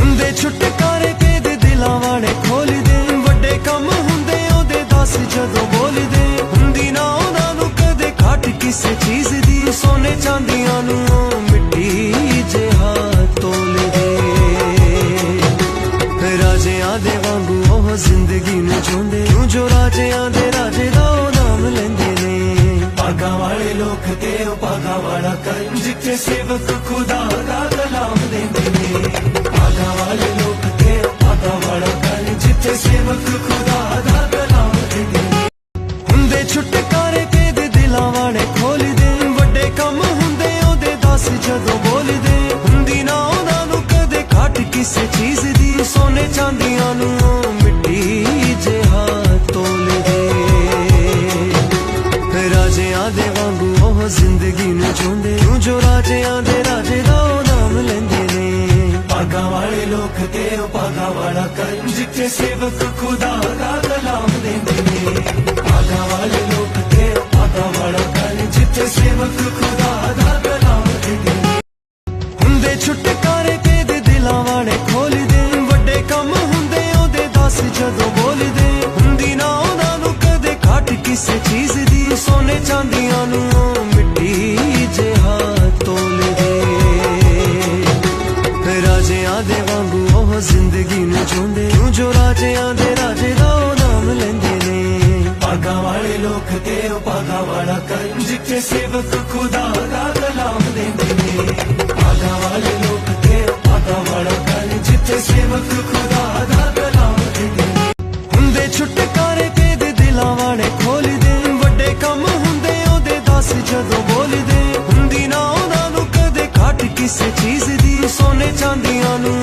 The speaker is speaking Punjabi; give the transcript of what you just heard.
ਹੁੰਦੇ ਛੁਟਕਾਰੇ ਕਿਹਦੇ ਦਿਲਾਂ ਵਾਲੇ ਖੋਲਦੇ। ਵੱਡੇ ਕੰਮ ਹੁੰਦੇ, ਉਹਦੇ ਦੱਸ ਜਦੋਂ ਬੋਲਦੇ। ਹੁੰਦੀ ਨਾ ਉਹਨਾਂ ਨੂੰ ਕਦੇ ਘਾਟ ਕਿਸੇ ਚੀਜ਼ ਦੀ। ਸੋਨੇ ਚਾਂਦੀਆਂ ਨੂੰ ਮਿੱਟੀ ਜਿਹਾ ਤੋਲਦੇ। ਰਾਜਿਆਂ ਦੇ ਵਾਂਗੂ ਉਹ ਜ਼ਿੰਦਗੀ ਨੂੰ ਜਿਉਂਦੇ। ਨੂੰ ਜੋ ਰਾਜਿਆਂ ਦੇ ਰਾਜੇ ਦਾ ਉਹ ਨਾਮ ਲੈਂਦੇ ਨੇ। ਪਾਗਾ ਵਾਲੇ ਲੋਕ ਤੇ ਉਹ ਪਾਗਾ ਵਾਲਾ ਕਰਮ, ਜਿੱਥੇ ਸੇਵਕ ਖੁਦਾ ਦਾ ਕਲਾਮ ਲੈਂਦੇ ਨੇ। ਪਾਗਾ ਵਾਲੇ ਲੋਕ ਤੇ ਉਹ ਵਾਲਾ ਕਰਮ ਜਿੱਥੇ ਸੇਵਕ ਖੁਦਾ ਦਾ ਕਲਾਮ ਲੈਂਦੇ ਹੁੰਦੇ ਛੁਟਕਾਰੇ ਕਿਹਦੇ ਦਿਲਾਂ ਵਾਲੇ ਖੋਲਦੇ, ਵੱਡੇ ਕੰਮ ਹੁੰਦੇ ਉਹਦੇ ਦੱਸ ਜਦੋਂ ਬੋਲਦੇ। ਹੁੰਦੀ ਨਾ ਉਹਨਾਂ ਨੂੰ ਕਦੇ ਘਾਟ ਕਿਸੇ ਚੀਜ਼ ਦੀ, ਸੋਨੇ ਚਾਂਦੀਆਂ ਨੂੰ ਮਿੱਟੀ ਜਿਹਾ ਤੋਲਦੇ। ਰਾਜਿਆਂ ਦੇ ਵਾਂਗੂ ਉਹ ਜ਼ਿੰਦਗੀ ਨੂੰ ਜਿਉਂਦੇ ਨੂੰ ਜੋ ਰਾਜਿਆਂ ਉਹ ਪਾਗਾ ਵਾਲਾ ਕਰਮ ਜਿੱਥੇ ਸੇਵਕ ਖੁਦਾ ਦਾ ਕਲਾਮ ਲੈਂਦੇ ਨੇ ਪਾਗਾ ਵਾਲੇ ਲੋਕ ਤੇ ਉਹ ਪਾਗਾ ਵਾਲਾ ਕਰਮ ਜਿੱਥੇ ਸੇਵਕ ਖੁਦਾ ਦਾ ਕਲਾਮ ਲੈਂਦੇ ਨੇ ਹੁੰਦੇ ਛੁਟਕਾਰੇ ਕਿਹਦੇ ਦਿਲਾਂ ਵਾਲੇ ਖੋਲਦੇ, ਵੱਡੇ ਕੰਮ ਹੁੰਦੇ ਉਹਦੇ ਦੱਸ ਜਦੋਂ ਬੋਲਦੇ। ਹੁੰਦੀ ਨਾ ਉਹਨਾਂ ਨੂੰ ਕਦੇ ਘਾਟ ਕਿਸੇ ਚੀਜ਼ ਦੀ। ਸੋਨੇ ਚਾਂਦੀਆਂ ਨੂੰ ਮਿੱਟੀ ਜਿਹਾ ਤੋਲਦੇ। ਰਾਜਿਆਂ ਦੇ ਜ਼ਿੰਦਗੀ ਨੂੰ ਜਿਉਂਦੇ ਕਿਉਂ ਜੋ ਰਾਜਿਆਂ ਦੇ ਰਾਜੇ ਦਾ ਉਹ ਨਾਮ ਲੈਂਦੇ ਨੇ। ਪਾਗਾ ਵਾਲੇ ਲੋਕ ਤੇ ਉਹ ਪਾਗਾ ਵਾਲਾ ਕਰਮ ਜਿੱਥੇ ਸੇਵਕ ਖੁਦਾ ਦਾ ਕਲਾਮ ਲੈਂਦੇ ਨੇ। ਪਾਗਾ ਵਾਲੇ ਲੋਕ ਤੇ ਉਹ ਪਾਗਾ ਵਾਲਾ ਕਰਮ ਜਿੱਥੇ ਸੇਵਕ ਖੁਦਾ ਦਾ ਕਲਾਮ ਲੈਂਦੇ ਨੇ। ਹੁੰਦੇ ਛੁਟਕਾਰੇ ਕੇ ਦੇ ਦਿਲਾਂ ਵਾਲੇ ਖੋਲਦੇ ਵੱਡੇ ਕੰਮ ਹੁੰਦੇ ਉਹਦੇ ਦੱਸ ਜਦੋਂ ਬੋਲਦੇ। ਹੁੰਦੀ ਨਾ ਉਹਨਾਂ ਨੂੰ ਕਦੇ ਘਾਟ ਕਿਸੇ ਚੀਜ਼ ਦੀ ਸੋਨੇ ਚਾਂਦੀਆਂ ਨੂੰ